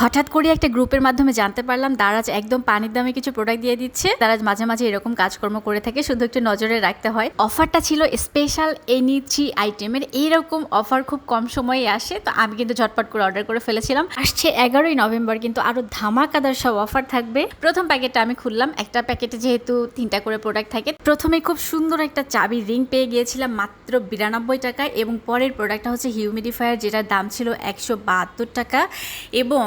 হঠাৎ করে একটা গ্রুপের মাধ্যমে জানতে পারলাম, দারাজ একদম পানির দামে কিছু প্রোডাক্ট দিয়ে দিচ্ছে। দারাজ মাঝে মাঝে এরকম কাজকর্ম করে থাকে, শুধু একটু নজরে রাখতে হয়। অফারটা ছিল স্পেশাল এনি থ্রি আইটেমের এইরকম অফার খুব কম সময়ে আসে, তো আমি কিন্তু ঝটপট করে অর্ডার করে ফেলেছিলাম। আসছে এগারোই নভেম্বর, কিন্তু আরও ধামাকাদার সব অফার থাকবে। প্রথম প্যাকেটটা আমি খুললাম। একটা প্যাকেটে যেহেতু তিনটা করে প্রোডাক্ট থাকে, প্রথমে খুব সুন্দর একটা চাবি রিং পেয়ে গিয়েছিলাম মাত্র বিরানব্বই টাকায় এবং পরের প্রোডাক্টটা হচ্ছে হিউমিডিফায়ার যেটার দাম ছিল একশো বাহাত্তর টাকা। এবং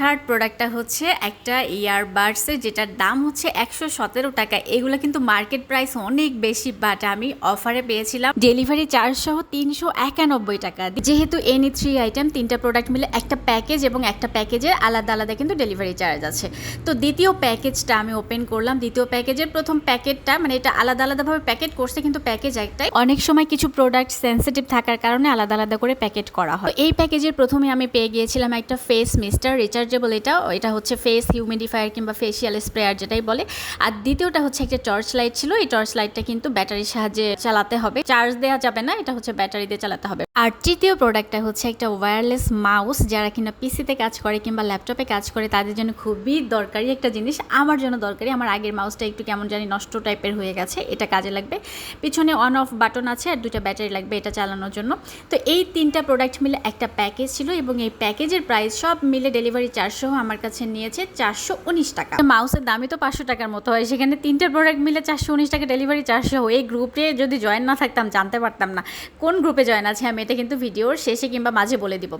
থার্ড প্রোডাক্টটা হচ্ছে একটা ইয়ারবাডসের যেটার দাম হচ্ছে একশো সতেরো টাকা। এগুলো কিন্তু মার্কেট প্রাইস অনেক বেশি বাট আমি অফারে পেয়েছিলাম ডেলিভারি চার্জ সহ তিনশো একানব্বই টাকা। যেহেতু এনি থ্রি আইটেম তিনটা প্রোডাক্ট মিলে একটা প্যাকেজ এবং একটা প্যাকেজের আলাদা আলাদা কিন্তু ডেলিভারি চার্জ আছে। তো দ্বিতীয় প্যাকেজটা আমি ওপেন করলাম। দ্বিতীয় প্যাকেজের প্রথম প্যাকেটটা মানে এটা আলাদা আলাদাভাবে প্যাকেট করছে, কিন্তু প্যাকেজ একটাই। অনেক সময় কিছু প্রোডাক্ট সেন্সিটিভ থাকার কারণে আলাদা আলাদা করে প্যাকেট করা হয়। এই প্যাকেজের প্রথমে আমি পেয়ে গিয়েছিলাম একটা ফেস মিস্টার রিচার্জেবল এটা এটা হচ্ছে ফেস হিউমিডিফায়ার কিংবা ফেসিয়াল স্প্রেয়ার যেটাই বলে। আর দ্বিতীয়টা হচ্ছে একটা টর্চ লাইট ছিল, এই টর্চ লাইটটা কিন্তু ব্যাটারির সাহায্যে চালাতে হবে। চার্জ দেওয়া যাবে না, এটা হচ্ছে ব্যাটারি দিয়ে চালাতে হবে। আর তৃতীয় প্রোডাক্টটা হচ্ছে একটা ওয়্যারলেস মাউস যারা কিনা পিসিতে কাজ করে কিংবা ল্যাপটপে কাজ করে, তাদের জন্য খুবই দরকারি একটা জিনিস। আমার জন্য দরকারি, আমার আগের মাউসটা একটু কেমন জানি নষ্ট টাইপের হয়ে গেছে, এটা কাজে লাগবে। পিছনে অন অফ বাটন আছে আর দুটা ব্যাটারি লাগবে এটা চালানোর জন্য। তো এই তিনটা প্রোডাক্ট মিলে একটা প্যাকেজ ছিল এবং এই প্যাকেজের প্রাইস সব মিলে ডেলিভারি সহ আমার কাছে নিয়েছে চারশো উনিশ টাকা। মাউসের দামই তো পাঁচশো টাকার মতো হয়। সেখানে তিনটে প্রোডাক্ট মিলে চারশো উনিশ টাকা ডেলিভারি চারশো। এই গ্রুপে যদি জয়েন না থাকতাম, জানতে পারতাম না কোন গ্রুপে জয়েন আছে, আমি এটা কিন্তু ভিডিওর শেষে কিংবা মাঝে বলে দিব।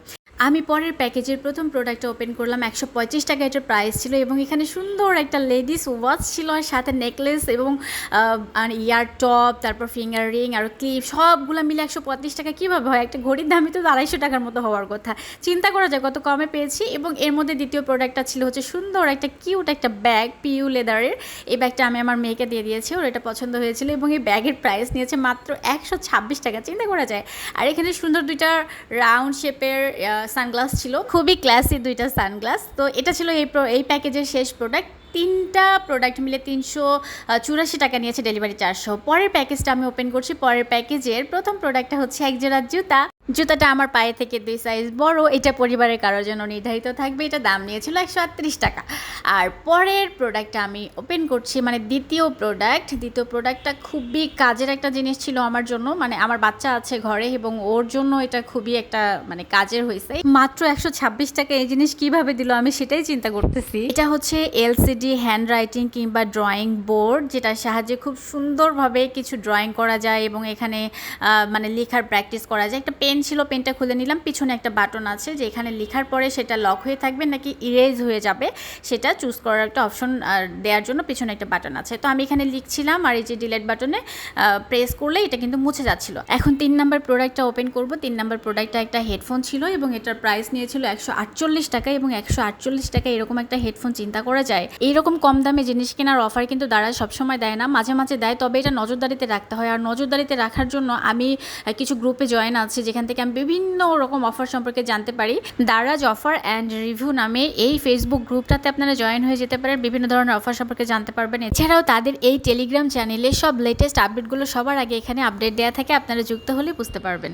আমি পরের প্যাকেজের প্রথম প্রোডাক্টটা ওপেন করলাম, একশো পঁয়ত্রিশ টাকা এটার প্রাইস ছিল এবং এখানে সুন্দর একটা লেডিস ওয়াচ ছিল আর সাথে নেকলেস এবং আর ইয়ার টপ তারপর ফিঙ্গার রিং আর ক্লিপ সবগুলো মিলে একশো পঁয়ত্রিশ টাকা। কীভাবে হয়? একটা ঘড়ির দামই তো আড়াইশো টাকার মতো হওয়ার কথা। চিন্তা করা যায় কত কমে পেয়েছি এবং এর মধ্যে দ্বিতীয় প্রোডাক্টটা ছিল হচ্ছে সুন্দর একটা কিউট একটা ব্যাগ পিউ লেদারের এই ব্যাগটা আমি আমার মেয়েকে দিয়ে দিয়েছি, ওর এটা পছন্দ হয়েছিল এবং এই ব্যাগের প্রাইস নিয়েছে মাত্র একশো ছাব্বিশ টাকা। চিন্তা করা যায়। আর এখানে সুন্দর দুইটা রাউন্ড শেপের সানগ্লাস ছিল, খুবই ক্লাসি দুইটা সানগ্লাস। তো এটা ছিল এই এই প্যাকেজের শেষ প্রোডাক্ট তিনটা প্রোডাক্ট মিলে তিনশো চুরাশি টাকা নিয়েছে ডেলিভারি চারশো পরের প্যাকেজটা আমি ওপেন করছি। পরের প্যাকেজের প্রথম প্রোডাক্টটা হচ্ছে এক জোড়া জুতা। জুতাটা আমার পায়ে থেকে দুই সাইজ বড়, এটা পরিবারের কারোর জন্য নির্ধারিত থাকবে, এটা দাম নিয়েছিল একশো আটত্রিশ টাকা। আর পরের প্রোডাক্টটা আমি ওপেন করছি মানে দ্বিতীয় প্রোডাক্ট দ্বিতীয় প্রোডাক্টটা খুবই কাজের একটা জিনিস ছিল আমার জন্য মানে আমার বাচ্চা আছে ঘরে এবং ওর জন্য এটা খুবই একটা মানে কাজের হয়েছে মাত্র একশো ছাব্বিশ টাকা এই জিনিস কীভাবে দিল আমি সেটাই চিন্তা করতেছি। এটা হচ্ছে এলসিডি হ্যান্ড রাইটিং কিংবা ড্রয়িং বোর্ড যেটার সাহায্যে খুব সুন্দরভাবে কিছু ড্রয়িং করা যায় এবং এখানে মানে লেখার প্র্যাকটিস করা যায়। একটা পেন ছিল পেনটা খুলে নিলাম। পিছনে একটা বাটন আছে যে এখানে লেখার পরে সেটা লক হয়ে থাকবে নাকি ইরেজ হয়ে যাবে, সেটা চুজ করার একটা অপশন দেওয়ার জন্য পিছনে একটা বাটন আছে। তো আমি এখানে লিখছিলাম আর এই যে ডিলেট বাটনে প্রেস করলে এটা কিন্তু মুছে যাচ্ছিল। এখন তিন নাম্বার প্রোডাক্টটা ওপেন করব। তিন নাম্বার প্রোডাক্টটা একটা হেডফোন ছিল এবং এটার প্রাইস নিয়েছিল একশো আটচল্লিশ টাকা এবং একশো আটচল্লিশ টাকা এরকম একটা হেডফোন চিন্তা করা যায়। এইরকম কম দামে জিনিস কেনার অফার কিন্তু দ্বারা সবসময় দেয় না। মাঝে মাঝে দেয়, তবে এটা নজরদারিতে রাখতে হয়। আর নজরদারিতে রাখার জন্য আমি কিছু গ্রুপে জয়েন আছি যেখান থেকে আমি বিভিন্ন রকম অফার সম্পর্কে জানতে পারি। দারাজ অফার অ্যান্ড রিভিউ নামে এই ফেসবুক গ্রুপটাতে আপনারা জয়েন হয়ে যেতে পারেন, বিভিন্ন ধরনের অফার সম্পর্কে জানতে পারবেন। এছাড়াও তাদের এই টেলিগ্রাম চ্যানেলে সব লেটেস্ট আপডেটগুলো সবার আগে এখানে আপডেট দেওয়া থাকে, আপনারা যুক্ত হলে বুঝতে পারবেন।